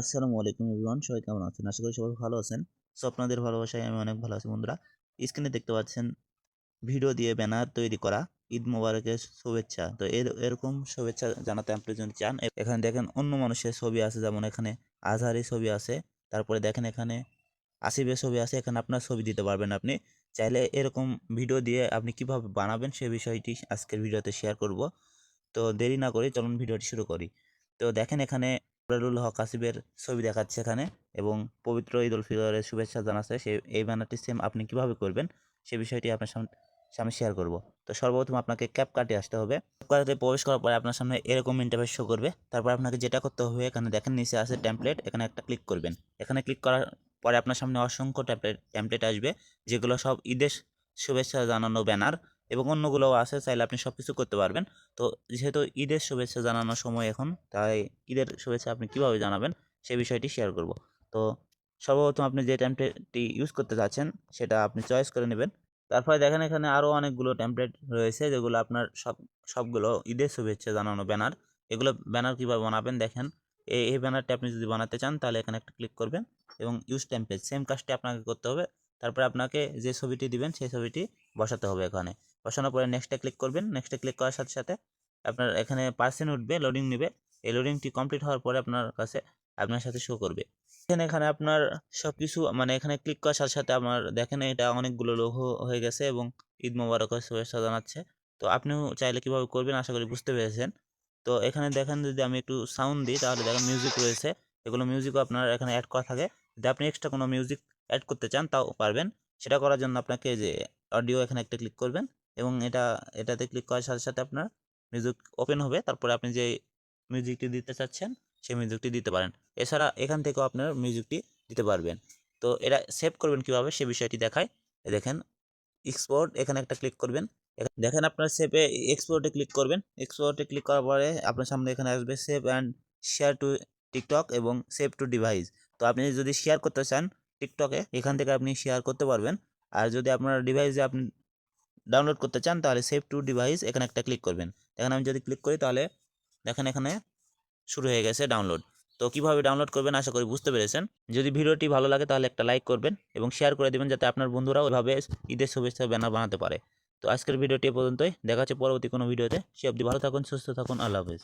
আসসালামু আলাইকুম এভরিওয়ান সবাই কেমন আছেন? আশা করি সবাই ভালো আছেন। সো আপনাদের ভালোবাসায় আমি অনেক ভালো আছি বন্ধুরা। স্ক্রিনে দেখতে পাচ্ছেন ভিডিও দিয়ে ব্যানার তৈরি করা ঈদ মোবারকের শুভেচ্ছা। তো এর, এরকম শুভেচ্ছা জানাতে আপনি যদি চান এখানে দেখেন অন্য মানুষের ছবি আছে, যেমন এখানে আজহারি ছবি আছে, তারপরে দেখেন এখানে আসিফের ছবি আছে, এখানে আপনার ছবি দিতে পারবেন আপনি। চাইলে এরকম ভিডিও দিয়ে আপনি কীভাবে বানাবেন সে বিষয়টি আজকের ভিডিওতে শেয়ার করব। তো দেরি না করে চলুন ভিডিওটি শুরু করি। তো দেখেন এখানে আবরারুল হক আসিফের ছবি দেখাচ্ছে এখানে এবং পবিত্র ঈদ উল ফিতরের শুভেচ্ছা জানাচ্ছে। সে, এই ব্যানারটি সেম আপনি কীভাবে করবেন সে বিষয়টি আপনার সামনে সামনে শেয়ার করব। তো সর্বপ্রথম আপনাকে ক্যাপ কাটে আসতে হবে। ক্যাপ কাটে প্রবেশ করার পরে আপনার সামনে এরকম ইন্টারফেস শো করবে। তারপর আপনাকে যেটা করতে হবে, এখানে দেখেন নিচে আছে টেমপ্লেট এখানে একটা ক্লিক করবেন। এখানে ক্লিক করার পরে আপনার সামনে অসংখ্য ট্যাপলেট টেমপ্লেট আসবে, যেগুলো সব ঈদের শুভেচ্ছা জানানো ব্যানার। এবং অন্যগুলোও আছে, চাইলে আপনি সব কিছু করতে পারবেন। তো যেহেতু ঈদের শুভেচ্ছা জানানোর সময় এখন, তাই ঈদের শুভেচ্ছা আপনি কীভাবে জানাবেন, সে বিষয়টি শেয়ার করব। তো সর্বপ্রথম আপনি যে টেমপ্লেটটি ইউজ করতে চাচ্ছেন সেটা আপনি চয়েস করে নেবেন। তারপরে দেখেন এখানে আরও অনেকগুলো টেমপ্লেট রয়েছে, যেগুলো আপনার সব, সবগুলো ঈদের শুভেচ্ছা জানানো ব্যানার এগুলো ব্যানার কীভাবে বানাবেন দেখেন। এই এই ব্যানারটি আপনি যদি বানাতে চান, তাহলে এখানে একটা ক্লিক করবেন এবং ইউজ টেমপ্লেট সেম কাজটি আপনাকে করতে হবে। তারপরে আপনাকে যে ছবিটি দিবেন, সেই ছবিটি বসাতে হবে এখানে। বসানোর পরে নেক্সটে ক্লিক করবেন। নেক্সটে ক্লিক করার সাথে সাথে আপনার এখানে পার্সেন্ট উঠবে লোডিং নেবে। এই লোডিংটি কমপ্লিট হওয়ার পরে আপনার কাছে আপনার সাথে শো করবে। এখানে এখানে আপনার সব কিছু মানে এখানে ক্লিক করার সাথে সাথে আপনার দেখেন এটা অনেকগুলো লোগো হয়ে গেছে এবং ঈদ মোবারকের শুভেচ্ছা জানাচ্ছে। তো আপনিও চাইলে কীভাবে করবেন আশা করি বুঝতে পেরেছেন। তো এখানে দেখেন যদি আমি একটু সাউন্ড দিই, তাহলে দেখেন মিউজিক রয়েছে। এগুলো মিউজিকও আপনার এখানে অ্যাড করা থাকে। যদি আপনি এক্সট্রা কোনো মিউজিক অ্যাড করতে চান, তাও পারবেন। সেটা করার জন্য আপনাকে যে অডিও এখানে একটা ক্লিক করবেন এবং এটা, এটাতে ক্লিক করার সাথে সাথে আপনার মিউজিক ওপেন হবে। তারপরে আপনি যে মিউজিকটি দিতে চাচ্ছেন, সেই মিউজিকটি দিতে পারেন। এছাড়া এখান থেকেও আপনার মিউজিকটি দিতে পারবেন। তো এটা সেভ করবেন কীভাবে, সে বিষয়টি দেখায়। দেখেন এক্সপোর্ট এখানে একটা ক্লিক করবেন। দেখেন আপনার সেভে এক্সপোর্টে ক্লিক করবেন। এক্সপোর্টে ক্লিক করার পরে আপনার সামনে এখানে আসবে save and share to TikTok এবং সেভ টু ডিভাইস তো আপনি যদি শেয়ার করতে চান টিকটকে এখান থেকে আপনি শেয়ার করতে পারবেন। আর যদি আপনার ডিভাইসে আপনি ডাউনলোড করতে চান, তাহলে সেভ টু ডিভাইস এখানে একটা ক্লিক করবেন। দেখেন আমি যদি ক্লিক করি, তাহলে দেখেন এখানে শুরু হয়ে গেছে ডাউনলোড তো কীভাবে ডাউনলোড করবেন আশা করি বুঝতে পেরেছেন। যদি ভিডিওটি ভালো লাগে, তাহলে একটা লাইক করবেন এবং শেয়ার করে দেবেন যাতে আপনার বন্ধুরাও ওইভাবে ঈদের শুভেচ্ছা ব্যানার বানাতে পারে। তো আজকের ভিডিওটি পর্যন্তই। দেখা হচ্ছে পরবর্তী কোনো ভিডিওতে। সে অবধি ভালো থাকুন, সুস্থ থাকুন। আল্লাহ হাফেজ।